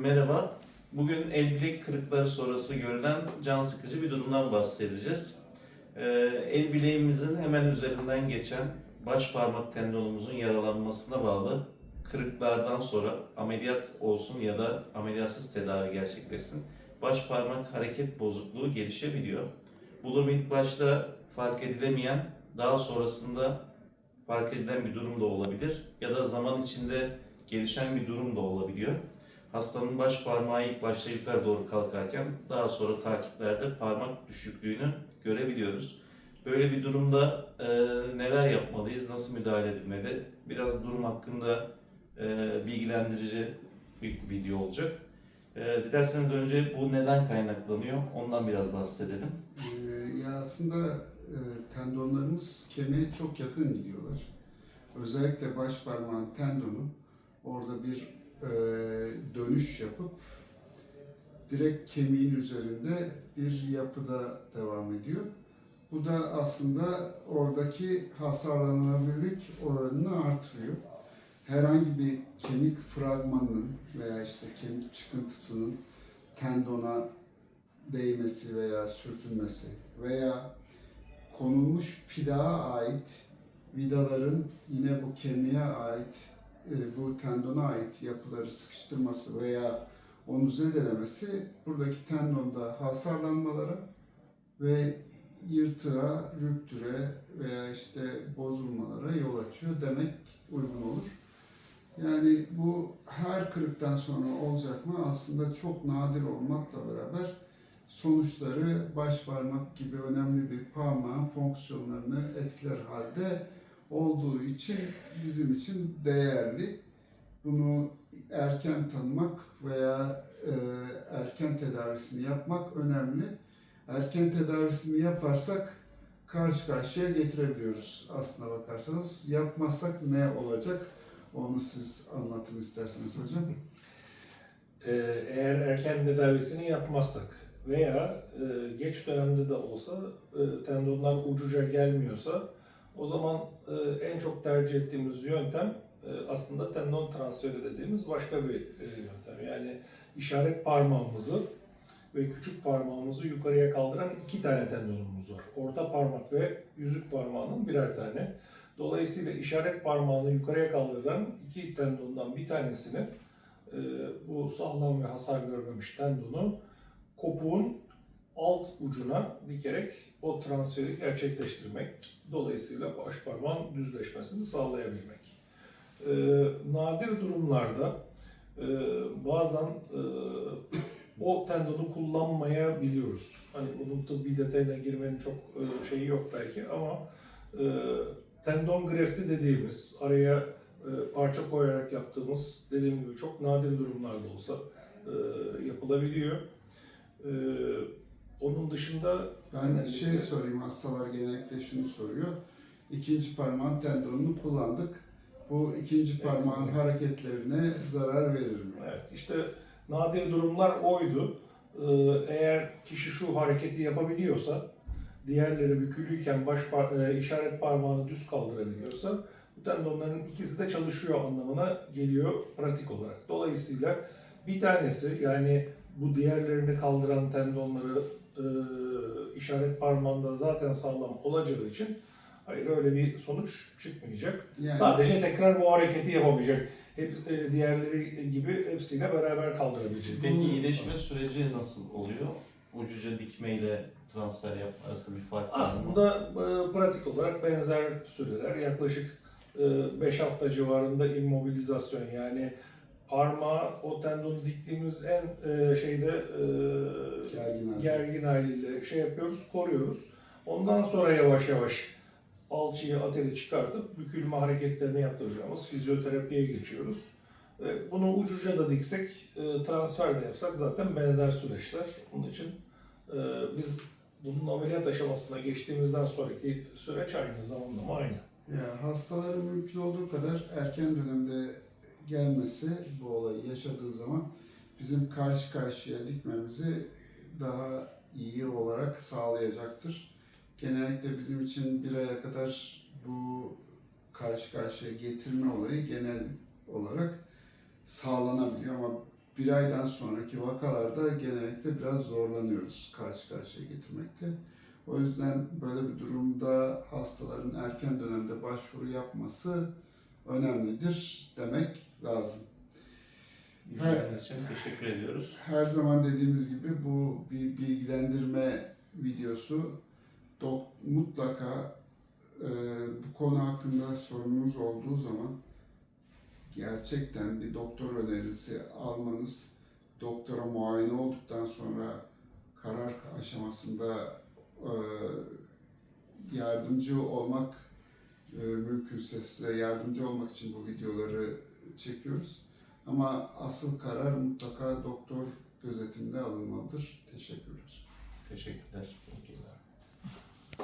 Merhaba. Bugün el bilek kırıkları sonrası görülen can sıkıcı bir durumdan bahsedeceğiz. Ee, el bileğimizin hemen üzerinden geçen baş parmak tendonumuzun yaralanmasına bağlı kırıklardan sonra ameliyat olsun ya da ameliyatsız tedavi gerçekleşsin. Baş parmak hareket bozukluğu gelişebiliyor. Bu durum ilk başta fark edilemeyen, daha sonrasında fark edilen bir durum da olabilir ya da zaman içinde gelişen bir durum da olabiliyor. Hastanın baş parmağı ilk başta yukarı doğru kalkarken daha sonra takiplerde parmak düşüklüğünü görebiliyoruz. Böyle bir durumda e, neler yapmalıyız, nasıl müdahale edilmeli? Biraz durum hakkında e, bilgilendirici bir video olacak. E, dilerseniz önce bu neden kaynaklanıyor ondan biraz bahsedelim. Ee, ya aslında e, tendonlarımız kemiğe çok yakın gidiyorlar. Özellikle baş parmağın tendonu orada bir e, dönüş yapıp direkt kemiğin üzerinde bir yapıda devam ediyor. Bu da aslında oradaki hasarlanabilirlik oranını artırıyor. Herhangi bir kemik fragmanının veya işte kemik çıkıntısının tendona değmesi veya sürtünmesi veya konulmuş plağa ait vidaların yine bu kemiğe ait, bu tendona ait yapıları sıkıştırması veya onu zedelemesi buradaki tendonda hasarlanmalara ve yırtığa, rüptüre veya işte bozulmalara yol açıyor demek uygun olur. Yani bu her kırıktan sonra olacak mı aslında çok nadir olmakla beraber sonuçları baş parmak gibi önemli bir parmağın fonksiyonlarını etkiler halde olduğu için bizim için değerli. Bunu erken tanımak veya e, erken tedavisini yapmak önemli. Erken tedavisini yaparsak karşı karşıya getirebiliyoruz aslına bakarsanız. Yapmazsak ne olacak? Onu siz anlatın isterseniz hocam. Ee, eğer erken tedavisini yapmazsak veya e, geç dönemde de olsa e, tendonlar ucuca gelmiyorsa o zaman e, en çok tercih ettiğimiz yöntem e, aslında tendon transferi dediğimiz başka bir e, yöntem. Yani işaret parmağımızı ve küçük parmağımızı yukarıya kaldıran iki tane tendonumuz var. Orta parmak ve yüzük parmağının birer tane. Dolayısıyla işaret parmağını yukarıya kaldıran iki tendondan bir tanesini e, bu sağlam ve hasar görmemiş tendonu kopuğun alt ucuna dikerek o transferi gerçekleştirmek. Dolayısıyla baş parmağın düzleşmesini sağlayabilmek. E, nadir durumlarda e, bazen e, o tendonu kullanmayabiliyoruz. Hani bunun tıbbi detayına girmenin çok e, şeyi yok belki ama e, tendon grefti dediğimiz araya e, parça koyarak yaptığımız dediğim gibi çok nadir durumlarda olsa e, yapılabiliyor. E, onun dışında Ben şey sorayım, hastalar genellikle şunu soruyor. İkinci parmağın tendonunu kullandık. Bu ikinci Evet. parmağın hareketlerine zarar verir mi? Evet, işte nadir durumlar oydu. Ee, Eğer kişi şu hareketi yapabiliyorsa, diğerleri bükülüyken baş par- e, işaret parmağını düz kaldırabiliyorsa, bu tendonların ikisi de çalışıyor anlamına geliyor pratik olarak. Dolayısıyla bir tanesi yani bu diğerlerini kaldıran tendonları e, işaret parmağında zaten sağlam olacağı için hayır öyle bir sonuç çıkmayacak. Yani Sadece tekrar bu hareketi yapabilecek. Hep e, diğerleri gibi hepsiyle beraber kaldırabilecek. Peki Bu- iyileşme süreci nasıl oluyor? Ucuca dikmeyle transfer yapma arasında bir fark var mı? Aslında e, pratik olarak benzer süreler. Yaklaşık 5 hafta civarında immobilizasyon yani parmağı o tendonu diktiğimiz en e, şeyde e, Gergin hali. gergin haliyle şey yapıyoruz, koruyoruz. Ondan sonra yavaş yavaş alçıyı ateli çıkartıp bükülme hareketlerini yaptıracağımız fizyoterapiye geçiyoruz. E, Bunu ucuca da diksek, e, transfer de yapsak zaten benzer süreçler. Onun için e, biz bunun ameliyat aşamasına geçtiğimizden sonraki süreç aynı zamanlama aynı. Ya hastaların mümkün olduğu kadar erken dönemde gelmesi bu olayı yaşadığı zaman bizim karşı karşıya dikmemizi daha iyi olarak sağlayacaktır. Genellikle bizim için bir aya kadar bu karşı karşıya getirme olayı genel olarak sağlanabiliyor ama bir aydan sonraki vakalarda genellikle biraz zorlanıyoruz karşı karşıya getirmekte. O yüzden böyle bir durumda hastaların erken dönemde başvuru yapması önemlidir demek lazım. İzlediğiniz için teşekkür ediyoruz. Her zaman dediğimiz gibi bu bir bilgilendirme videosu. Dok mutlaka e, bu konu hakkında sorunuz olduğu zaman gerçekten bir doktor önerisi almanız, doktora muayene olduktan sonra karar aşamasında e, yardımcı olmak mümkünse size yardımcı olmak için bu videoları çekiyoruz. Ama asıl karar mutlaka doktor gözetiminde alınmalıdır. Teşekkürler. Teşekkürler.